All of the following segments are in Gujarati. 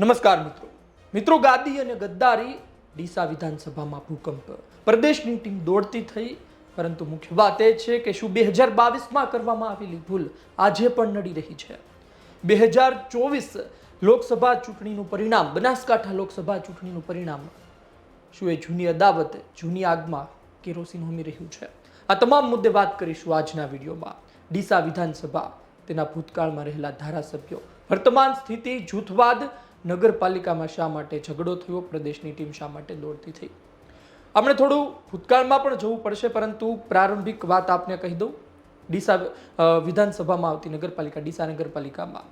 નમસ્કાર મિત્રો. મિત્રો ગાદી અને ગદ્દારી ડીસા વિધાનસભામાં ભૂકંપ. પ્રદેશની ટીમ દોડતી થઈ, પરંતુ મુખ્ય વાત એ છે કે શું બે હજાર બાવીસમાં કરવામાં આવેલી ભૂલ આજે પણ નડી રહી છે. બે હજાર ચોવીસ લોકસભા ચૂંટણીનું પરિણામ, બનાસકાંઠા લોકસભા ચૂંટણીનું પરિણામ શું એ જૂની અદાવત, જૂની આગમાં કેરોસીન હોમી રહ્યું છે? આ તમામ મુદ્દે વાત કરીશું આજના વિડીયોમાં. ડીસા વિધાનસભા તેના ભૂતકાળમાં રહેલા ધારાસભ્યો. વર્તમાન સ્થિતિ, જૂથવાદ નગરપાલિકામાં શા માટે ઝઘડો થયો? પ્રદેશની ટીમ શા માટે દોડતી થઈ? આપણે થોડું ભૂતકાળમાં પણ જવું પડશે, પરંતુ પ્રારંભિક વાત આપને કહી દઉં. ડીસા વિધાનસભામાં આવતી નગરપાલિકા, ડીસા નગરપાલિકામાં.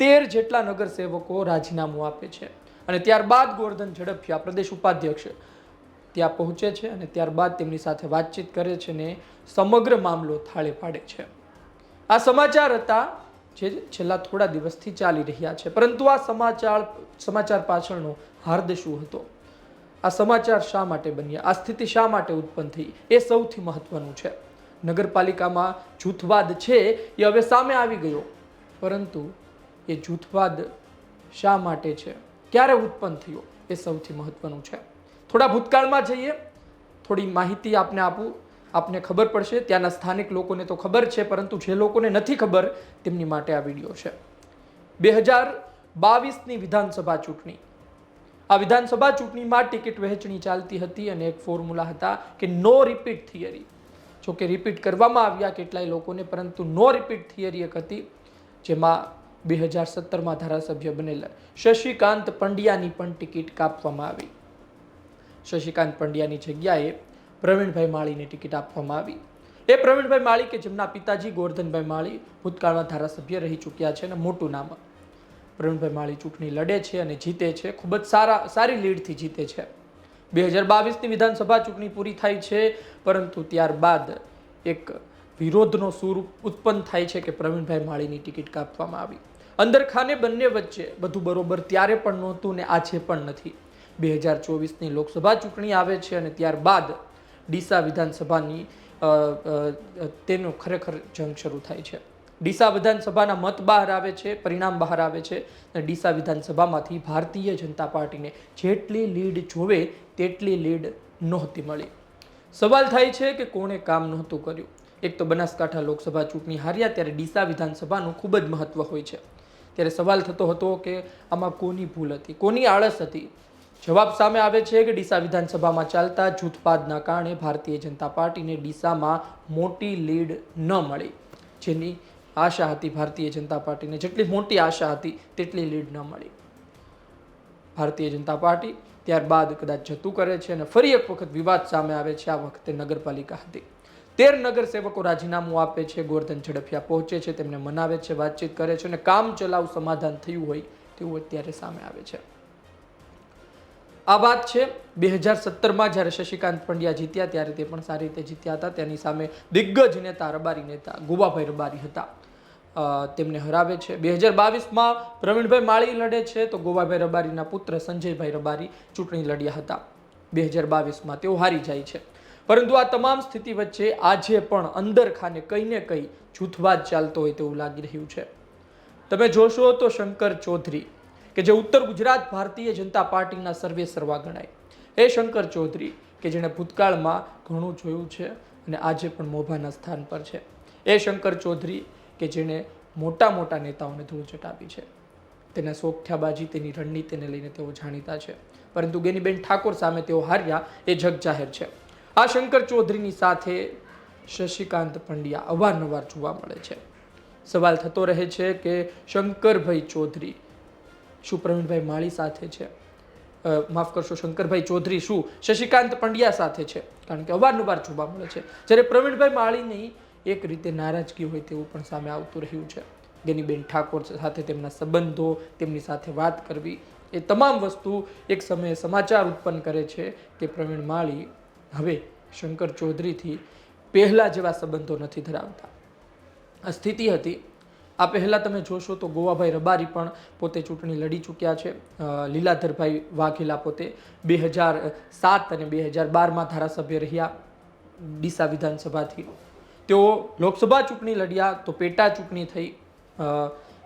તેર જેટલા નગરસેવકો રાજીનામું આપે છે અને ત્યારબાદ ગોવર્ધન ઝડપિયા પ્રદેશ ઉપાધ્યક્ષ ત્યાં પહોંચે છે અને ત્યારબાદ તેમની સાથે વાતચીત કરે છે ને સમગ્ર મામલો થાળે પાડે છે. આ સમાચાર હતા જે છેલ્લા થોડા દિવસથી ચાલી રહ્યા છે. પરંતુ આ સમાચાર સમાચાર પાછળનો હાર્દ શું હતો? આ સમાચાર શા માટે બન્યા? આ સ્થિતિ શા માટે ઉત્પન્ન થઈ? એ સૌથી મહત્વનું છે. નગરપાલિકામાં જૂથવાદ છે એ હવે સામે આવી ગયો. પરંતુ એ જૂથવાદ શા માટે છે? ક્યારે ઉત્પન્ન થયો? એ સૌથી મહત્વનું છે. થોડા ભૂતકાળમાં જઈએ. થોડી માહિતી આપને આપું. આપને ખબર પડશે, ત્યાંના સ્થાનિક લોકોને તો ખબર છે, પરંતુ જે લોકોને નથી ખબર, તેમની માટે આ વીડિયો છે. બે હજાર બાવીસની વિધાનસભા ચૂંટણી. આ વિધાનસભા ચૂંટણીમાં ટિકિટ વહેંચણી ચાલતી હતી અને એક ફોર્મ્યુલા હતા કે નો રિપીટ થિયરી. જોકે રિપીટ કરવામાં આવ્યા કેટલાય લોકોને, પરંતુ નો રિપીટ થિયરી એક હતી, જેમાં બે હજાર સત્તરમાં ધારાસભ્ય બનેલા શશિકાંત પંડ્યાની પણ ટિકિટ કાપવામાં આવી. શશિકાંત પંડ્યાની જગ્યાએ પ્રવીણભાઈ માળીને ટિકિટ આપવામાં આવી. એ પ્રવીણભાઈ માળી કે જેમના પિતાજી ગોરધનભાઈ માળી ભૂતકાળમાં ધારાસભ્ય રહી ચૂક્યા છે અને મોટું નામ પ્રવીણભાઈ માળી ચૂંટણી લડે છે અને જીતે છે, ખૂબ જ સારા, સારી લીડથી જીતે છે. બે હજાર બાવીસની વિધાનસભા ચૂંટણી પૂરી થાય છે, પરંતુ ત્યારબાદ એક વિરોધનો સૂર ઉત્પન્ન થાય છે કે પ્રવીણભાઈ માળીની ટિકિટ કાપવામાં આવી. અંદર ખાને બંને વચ્ચે બધું બરોબર ત્યારે પણ નહોતું ને આજે પણ નથી. બે હજાર ચોવીસની લોકસભા ચૂંટણી આવે છે અને ત્યારબાદ ડીસા વિધાનસભાની અ, ખરેખર જંગ શરૂ થાય છે. ડીસા વિધાનસભાના મત બહાર આવે છે પરિણામ બહાર આવે છે અને ડીસા વિધાનસભામાંથી ભારતીય જનતા પાર્ટીને જેટલી લીડ જોવે તેટલી લીડ નહોતી મળી. સવાલ થાય છે કે કોણે કામ નહોતું કર્યું? એક તો બનાસકાંઠા લોકસભા ચૂંટણી હાર્યા ત્યારે ડીસા વિધાનસભાનું ખૂબ જ મહત્ત્વ હોય છે. ત્યારે સવાલ થતો હતો કે આમાં કોની ભૂલ હતી? કોની આળસ હતી? જવાબ સામે આવે છે કે ડીસા વિધાનસભામાં ચાલતા જૂથપાદના કારણે ભારતીય જનતા પાર્ટીને ડીસામાં મોટી લીડ ન મળી. જેની આશા હતી ભારતીય જનતા પાર્ટીને જેટલી મોટી આશા હતી તેટલી લીડ ન મળી. ભારતીય જનતા પાર્ટી ત્યારબાદ કદાચ જતું કરે છે અને ફરી એક વખત વિવાદ સામે આવે છે. આ વખતે નગરપાલિકા હતી. તેર નગરસેવકો રાજીનામું આપે છે. ગોરધન ઝડફિયા પહોંચે છે. તેમને મનાવે છે, વાતચીત કરે છે અને કામ ચલાવ સમાધાન થયું હોય તેવું અત્યારે સામે આવે છે. આ વાત છે. બે હજાર સત્તરમાં જ્યારે શશિકાંત પંડ્યા જીત્યા ત્યારે તે પણ સારી રીતે જીત્યા હતા. તેની સામે દિગ્ગજ નેતા, રબારી નેતા ગુબાભાઈ રબારી હતા. તેમને હરાવે છે. બે હજાર બાવીસમાં પ્રવીણભાઈ માળી લડે છે તો ગોવાભાઈ રબારીના પુત્ર સંજયભાઈ રબારી ચૂંટણી લડ્યા હતા. બે હજાર બાવીસમાં તેઓ હારી જાય છે. પરંતુ આ તમામ સ્થિતિ વચ્ચે આજે પણ અંદર ખાને કંઈ ને કંઈ જૂથવાદ ચાલતો હોય તેવું લાગી રહ્યું છે. તમે જોશો તો શંકર ચૌધરી કે જે ઉત્તર ગુજરાત ભારતીય જનતા પાર્ટીના સર્વે સર્વા ગણાય. એ શંકર ચૌધરી, કે જેણે ભૂતકાળમાં ઘણું જોયું છે અને આજે પણ મોભાના સ્થાન પર છે. એ શંકર ચૌધરી, કે જેણે મોટા મોટા નેતાઓને ધૂળ ચટાવી છે. તેના સોગઠ્યાબાજી, તેની રણનીતિને લઈને તેઓ જાણીતા છે. પરંતુ ગેનીબેન ઠાકોર સામે તેઓ હાર્યા એ જગ જાહેર છે. આ શંકર ચૌધરીની સાથે શશિકાંત પંડ્યા અવારનવાર જોવા મળે છે. સવાલ થતો રહે છે કે શંકરભાઈ ચૌધરી શું પ્રવીણભાઈ માળી સાથે છે? માફ કરશો, શંકરભાઈ ચૌધરી શું? શશિકાંત પંડ્યા સાથે છે. કારણ કે અવારનવાર જોવા મળે છે. જ્યારે પ્રવીણભાઈ માળીની એક રીતે નારાજગી હોય તેવું પણ સામે આવતું રહ્યું છે. ગેનીબેન ઠાકોર સાથે તેમના સંબંધો, તેમની સાથે વાત કરવી, એ તમામ વસ્તુ એક સમયે સમાચાર ઉત્પન્ન કરે છે કે પ્રવીણ માળી હવે શંકર ચૌધરીથી પહેલાં જેવા સંબંધો નથી ધરાવતા. આ સ્થિતિ હતી આ પહેલાં તમે જોશો તો ગોવાભાઈ રબારી પણ પોતે ચૂંટણી લડી ચૂક્યા છે. લીલાધરભાઈ વાઘેલા પોતે બે હજાર સાત અને બે હજાર બારમાં ધારાસભ્ય રહ્યા ડીસા વિધાનસભાથી. તેઓ લોકસભા ચૂંટણી લડ્યા તો પેટા ચૂંટણી થઈ.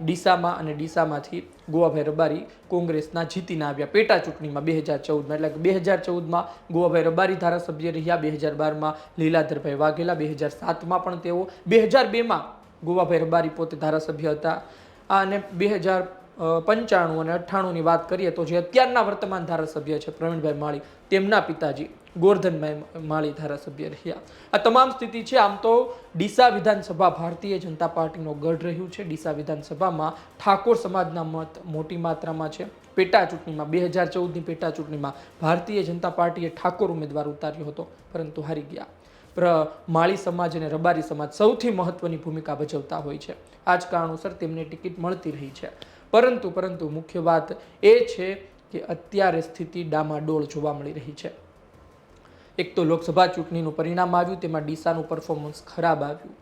ડીસામાં અને ડીસામાંથી ગોવાભાઈ રબારી કોંગ્રેસના જીતીને આવ્યા પેટા ચૂંટણીમાં બે હજાર ચૌદમાં. એટલે કે બે હજાર ચૌદમાં ગોવાભાઈ રબારી ધારાસભ્ય રહ્યા, બે હજાર બારમાં લીલાધરભાઈ વાઘેલા, બે હજાર સાતમાં પણ તેઓ, બે હજાર બેમાં ગોવાભાઈ રબારી પોતે ધારાસભ્ય હતા. અને બે હજાર પંચાણું અને અઠ્ઠાણુંની વાત કરીએ તો જે અત્યારના વર્તમાન ધારાસભ્ય છે પ્રવીણભાઈ માળી, તેમના પિતાજી ગોરધનભાઈ માળી ધારાસભ્ય રહ્યા. આ તમામ સ્થિતિ છે, આમ તો ડીસા વિધાનસભા ભારતીય જનતા પાર્ટીનો ગઢ રહ્યું છે. ડીસા વિધાનસભામાં ઠાકોર સમાજના મત મોટી માત્રામાં છે. પેટા ચૂંટણીમાં બે હજાર ચૌદની પેટા ચૂંટણીમાં ભારતીય જનતા પાર્ટીએ ઠાકોર ઉમેદવાર ઉતાર્યો હતો, પરંતુ હારી ગયા. માળી સમાજ અને રબારી સમાજ સૌથી મહત્વની ભૂમિકા ભજવતા હોય છે. આ જ કારણોસર તેમને ટિકિટ મળતી રહી છે. પરંતુ પરંતુ મુખ્ય વાત એ છે કે અત્યારે સ્થિતિ ડામાડોળ જોવા મળી રહી છે. એક તો લોકસભા ચૂંટણીનું પરિણામ આવ્યું, તેમાં ડીસાનું પરફોર્મન્સ ખરાબ આવ્યું.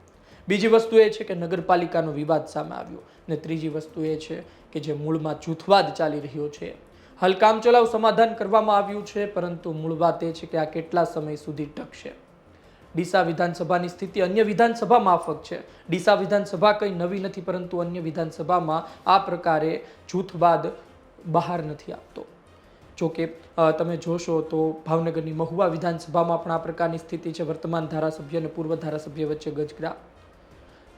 બીજી વસ્તુ એ છે કે નગરપાલિકાનો વિવાદ સામે આવ્યો. અને ત્રીજી વસ્તુ એ છે કે જે મૂળમાં જૂથવાદ ચાલી રહ્યો છે. હલકામ ચલાવ સમાધાન કરવામાં આવ્યું છે, પરંતુ મૂળ વાત એ છે કે આ કેટલા સમય સુધી ટકશે? ડીસા વિધાનસભાની સ્થિતિ અન્ય વિધાનસભા માફક છે. ડીસા વિધાનસભા કંઈ નવી નથી, પરંતુ અન્ય વિધાનસભામાં આ પ્રકારે જૂથવાદ બહાર નથી આપતો જોકે તમે જોશો તો ભાવનગરની મહુવા વિધાનસભામાં પણ આ પ્રકારની સ્થિતિ છે. વર્તમાન ધારાસભ્ય અને પૂર્વ ધારાસભ્ય વચ્ચે ગજગ્રા.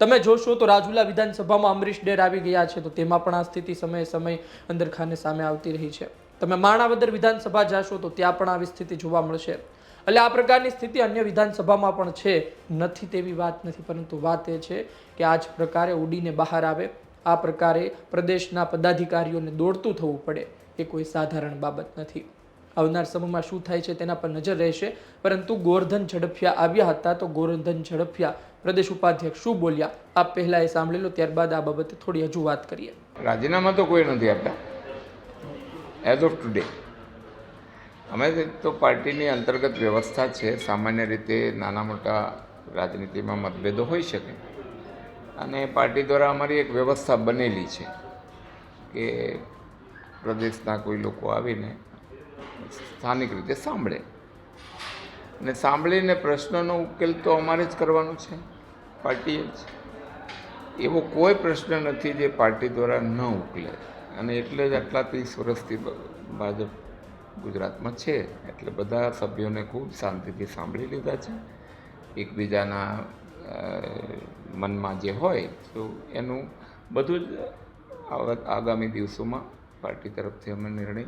તમે જોશો તો રાજુલા વિધાનસભામાં અમરીશ ડેર આવી ગયા છે, તો તેમાં પણ આ સ્થિતિ સમયે સમય અંદર ખાને સામે આવતી રહી છે. તમે માણાવદર વિધાનસભા જાશો તો ત્યાં પણ આવી સ્થિતિ જોવા મળશે. એટલે આ પ્રકારની સ્થિતિ અન્ય વિધાનસભામાં પણ છે. નથી તેવી વાત નથી, પરંતુ વાત એ છે કે આ જ પ્રકારે ઉડીને બહાર આવે. આ પ્રકારે પ્રદેશના પદાધિકારીઓને દોડતું થવું પડે એ કોઈ સાધારણ બાબત નથી. આવનાર સમયમાં શું થાય છે તેના પર નજર રહેશે. પરંતુ ગોરધન ઝડફિયા આવ્યા હતા તો ગોરધન ઝડફિયા પ્રદેશ ઉપાધ્યક્ષ શું બોલ્યા? આપ પહેલા એ સાંભળી ત્યારબાદ આ બાબતે થોડી હજુ વાત કરીએ. રાજીનામા તો કોઈ નથી આપતા. એઝ ઓફ ટુડે અમે તો પાર્ટીની અંતર્ગત વ્યવસ્થા છે. સામાન્ય રીતે નાના મોટા રાજનીતિમાં મતભેદો હોઈ શકે. અને પાર્ટી દ્વારા અમારી એક વ્યવસ્થા બનેલી છે કે પ્રદેશના કોઈ લોકો આવીને સ્થાનિક રીતે સાંભળે. અને સાંભળીને પ્રશ્નનો ઉકેલ તો અમારે જ કરવાનો છે. પાર્ટીએ જ. એવો કોઈ પ્રશ્ન નથી જે પાર્ટી દ્વારા ન ઉકલે અને એટલે જ આટલા ત્રીસ વર્ષથી ભાજપ ગુજરાતમાં છે. એટલે બધા સભ્યોને ખૂબ શાંતિથી સાંભળી લીધા છે. એકબીજાના મનમાં જે હોય, તો એનું બધું જ આગામી દિવસોમાં પાર્ટી તરફથી અમે નિર્ણય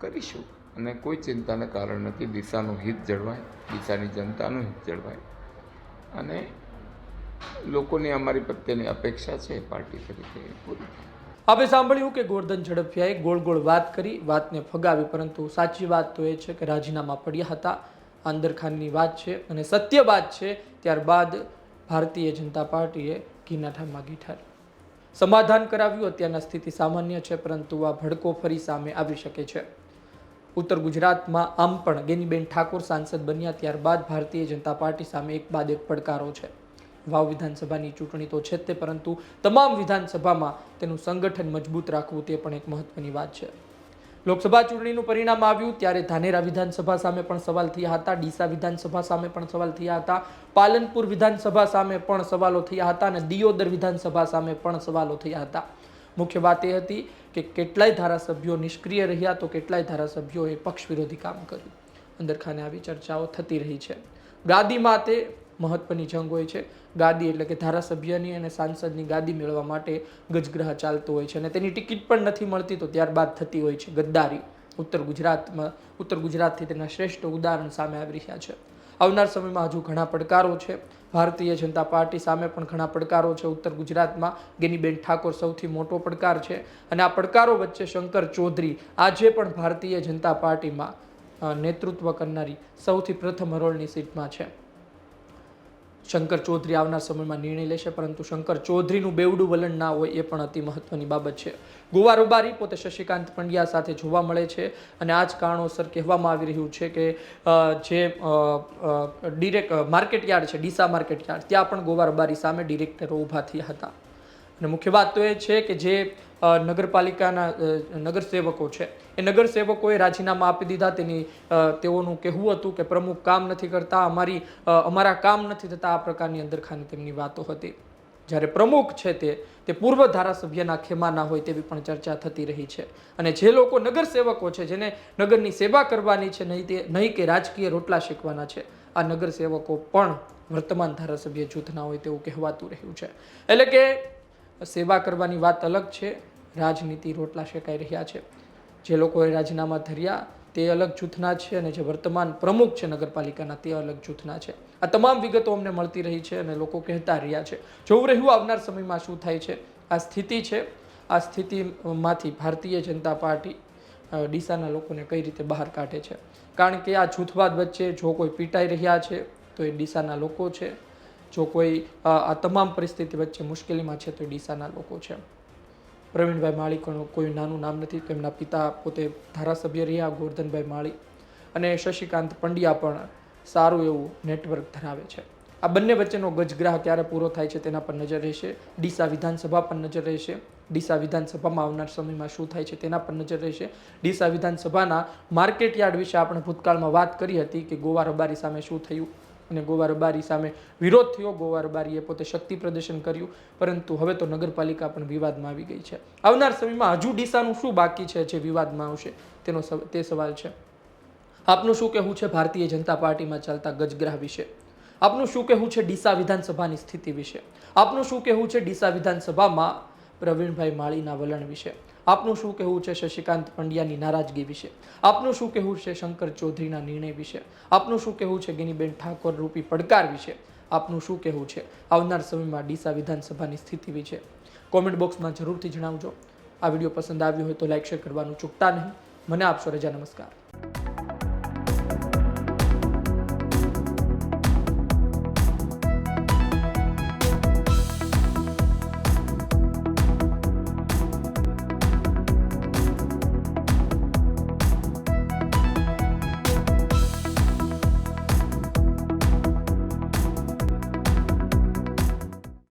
કરીશું. અને કોઈ ચિંતાને કારણ નથી, દિશાનું હિત જળવાય, દિશાની જનતાનું હિત જળવાય. અને લોકોની અમારી પ્રત્યેની અપેક્ષા છે, પાર્ટી તરીકે પૂરી થાય. આપણે સાંભળ્યું કે ગોરધન ઝડપિયાએ ગોળ ગોળ વાત કરી, વાતને ફગાવી, પરંતુ સાચી વાત તો એ છે કે રાજીનામા પડ્યા હતા. આંદરખાનની વાત છે અને સત્ય વાત છે. ત્યારબાદ ભારતીય જનતા પાર્ટીએ ઘીનાઠા માગી ઠાર. સમાધાન કરાવ્યું, અત્યારના સ્થિતિ સામાન્ય છે, પરંતુ આ ભડકો ફરી સામે આવી શકે છે. ઉત્તર ગુજરાતમાં આમ પણ ગેનીબેન ઠાકોર સાંસદ બન્યા, ત્યારબાદ ભારતીય જનતા પાર્ટી સામે એક બાદ એક પડકારો છે. વાવ વિધાનસભાની ચૂંટણી તો છે તે, પરંતુ તમામ વિધાનસભામાં તેનું સંગઠન મજબૂત રાખવું તે પણ એક મહત્વની વાત છે. લોકસભા ચૂંટણીનું પરિણામ આવ્યું ત્યારે ધાનેરા વિધાનસભા સામે પણ સવાલ થયા હતા, ડીસા વિધાનસભા સામે પણ સવાલ થયા હતા, પાલનપુર વિધાનસભા સામે પણ સવાલો થયા હતા અને દિયોદર વિધાનસભા સામે પણ સવાલો થયા હતા. મુખ્ય વાત એ હતી કે કેટલાય ધારાસભ્યો નિષ્ક્રિય રહ્યા તો કેટલાય ધારાસભ્યોએ પક્ષ વિરોધી કામ કર્યું. અંદરખાને આવી ચર્ચાઓ થતી રહી છે. ગાદીમાં તે મહત્વની જંગ હોય છે. ગાદી એટલે કે ધારાસભ્યની અને સાંસદની ગાદી મેળવવા માટે ગજગ્રહ ચાલતો હોય છે અને તેની ટિકિટ પણ નથી મળતી તો ત્યારબાદ થતી હોય છે ગદ્દારી. ઉત્તર ગુજરાતમાં, ઉત્તર ગુજરાતથી તેના શ્રેષ્ઠ ઉદાહરણ સામે આવી રહ્યા છે. આવનાર સમયમાં હજુ ઘણા પડકારો છે. ભારતીય જનતા પાર્ટી સામે પણ ઘણા પડકારો છે. ઉત્તર ગુજરાતમાં ગેનીબેન ઠાકોર સૌથી મોટો પડકાર છે અને આ પડકારો વચ્ચે શંકર ચૌધરી આજે પણ ભારતીય જનતા પાર્ટીમાં નેતૃત્વ કરનારી સૌથી પ્રથમ હરોળની સીટમાં છે. શંકર ચૌધરી આવનાર સમયમાં નિર્ણય લેશે, પરંતુ શંકર ચૌધરીનું બેવડું વલણ ના હોય એ પણ અતિ મહત્વની બાબત છે. ગોવા રૂબારી પોતે શશિકાંત પંડ્યા સાથે જોવા મળે છે અને આ જ કારણોસર કહેવામાં આવી રહ્યું છે કે જે ડિરેક્ટ માર્કેટ યાર્ડ છે, ડીસા માર્કેટ યાર્ડ ત્યાં પણ ગોવા રૂબારી સામે ડિરેક્ટરો ઊભા થયા હતા. અને મુખ્ય વાત તો એ છે કે જે નગરપાલિકાના નગરસેવકો છે, એ નગરસેવકોએ રાજીનામા આપી દીધા. તેની તેઓનું કહેવું હતું કે પ્રમુખ કામ નથી કરતા, અમારી અમારા કામ નથી થતા. આ પ્રકારની અંદરખાની તેમની વાતો હતી. જ્યારે પ્રમુખ છે તે તે પૂર્વ ધારાસભ્યના ખેમાના હોય તેવી પણ ચર્ચા થતી રહી છે. અને જે લોકો નગરસેવકો છે, જેને નગરની સેવા કરવાની છે, નહીં તે, નહીં કે રાજકીય રોટલા શેકવાના છે, આ નગરસેવકો પણ વર્તમાન ધારાસભ્ય જૂથના હોય તેવું કહેવાતું રહ્યું છે. એટલે કે સેવા કરવાની વાત અલગ છે. રાજનીતિ રોટલા શેકાઈ રહ્યા છે. જે લોકોએ રાજીનામા ધર્યા તે અલગ જૂથના છે અને જે વર્તમાન પ્રમુખ છે નગરપાલિકાના તે અલગ જૂથના છે. આ તમામ વિગતો અમને મળતી રહી છે અને લોકો કહેતા રહ્યા છે. જોવું રહ્યું આવનાર સમયમાં શું થાય છે. આ સ્થિતિ છે. આ સ્થિતિમાંથી ભારતીય જનતા પાર્ટી ડીસાના લોકોને કઈ રીતે બહાર કાઢે છે. કારણ કે આ જૂથવાદ વચ્ચે જો કોઈ પીટાઈ રહ્યા છે તો એ ડીસાના લોકો છે. જો કોઈ આ તમામ પરિસ્થિતિ વચ્ચે મુશ્કેલીમાં છે તો ડીસાના લોકો છે. પ્રવીણભાઈ માળી કોઈ નાનું નામ નથી, તેમના પિતા પોતે ધારાસભ્ય રહ્યા, ગોરધનભાઈ માળી અને શશિકાંત પંડ્યા પણ સારું એવું નેટવર્ક ધરાવે છે. આ બંને વચ્ચેનો ગજગ્રાહ ક્યારે પૂરો થાય છે તેના પર નજર રહેશે. ડીસા વિધાનસભા પર નજર રહેશે. ડીસા વિધાનસભામાં આવનાર સમયમાં શું થાય છે તેના પર નજર રહેશે. ડીસા વિધાનસભાના માર્કેટ યાર્ડ વિશે આપણે ભૂતકાળમાં વાત કરી હતી કે ગોવા રબારી સામે શું થયું. અને ગોવારબારી સામે વિરોધ થયો. ગોવારબારીએ પોતે શક્તિ પ્રદર્શન કર્યું, પરંતુ હવે તો નગરપાલિકા પણ વિવાદમાં આવી ગઈ છે. આવનાર સમયમાં હજુ ડીસાનું શું બાકી છે જે વિવાદમાં આવશે? તેનો તે સવાલ છે. આપનું શું કહેવું છે ભારતીય જનતા પાર્ટીમાં ચાલતા ગજગ્રાહ વિશે? આપનું શું કહેવું છે ડીસા વિધાનસભાની સ્થિતિ વિશે? આપનું શું કહેવું છે ડીસા વિધાનસભામાં પ્રવીણભાઈ માળીના વલણ વિશે? આપનું શું કહેવું છે શશિકાંત પંડ્યાની નારાજગી વિશે? આપનું શું કહેવું છે શંકર ચૌધરીના નિર્ણય વિશે? આપનું શું કહેવું છે ગેનીબેન ઠાકોર રૂપી પડકાર વિશે? આપનું શું કહેવું છે આવનાર સમયમાં ડીસા વિધાનસભાની સ્થિતિ વિશે? કોમેન્ટ બોક્સમાં જરૂરથી જણાવજો. આ વીડિયો પસંદ આવ્યો હોય તો લાઈક, શેર કરવાનું ચૂકતા નહીં. મને આપશો રજા. નમસ્કાર.